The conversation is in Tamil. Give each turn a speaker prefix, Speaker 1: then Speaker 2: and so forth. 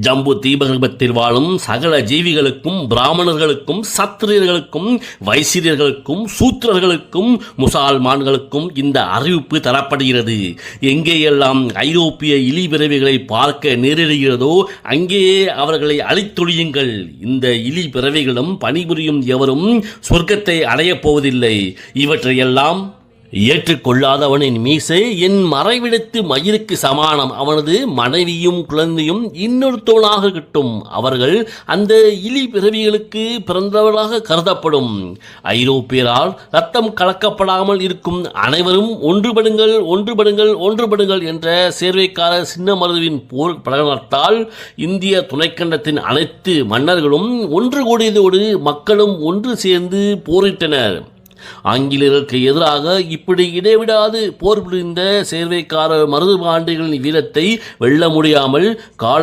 Speaker 1: ஜம்பு தீபகற்பத்தில் வாழும் சகல ஜீவிகளுக்கும் பிராமணர்களுக்கும் சத்திரியர்களுக்கும் வைசிரியர்களுக்கும் சூத்திரர்களுக்கும் முசால்மான்களுக்கும் இந்த அறிவிப்பு தரப்படுகிறது. எங்கேயெல்லாம் ஐரோப்பிய இலி பிறவிகளை பார்க்க நேரிடுகிறதோ அங்கேயே அவர்களை அழித்தொழியுங்கள். இந்த இலி பிறவிகளும் பணிபுரியும் எவரும் சொர்க்கத்தை அடையப் போவதில்லை. இவற்றையெல்லாம் ஏற்றுக்கொள்ளாதவனின் மீசை என் மறைவிடத்து மயிருக்கு சமானம். அவனது மனைவியும் குழந்தையும் இன்னொருத்தவனாக கிட்டும். அவர்கள் அந்த இலி பிறவிகளுக்கு பிறந்தவர்களாக கருதப்படும். ஐரோப்பியரால் ரத்தம் கலக்கப்படாமல் இருக்கும் அனைவரும் ஒன்றுபடுங்கள் ஒன்றுபடுங்கள் ஒன்றுபடுங்கள் என்ற சேர்வைக்கார சின்ன மருதுவின் போர் பிரகடனத்தால் இந்திய துணைக்கண்டத்தின் அனைத்து மன்னர்களும் ஒன்று கூடியதோடு மக்களும் ஒன்று சேர்ந்து போரிட்டனர். ஆங்கிலேயருக்கு எதிராக இப்படி இடைவிடாது. போர் புரிந்த சேர்வைக்கார மருது பாண்டிகளின் வீரத்தை வெல்ல முடியாமல் கால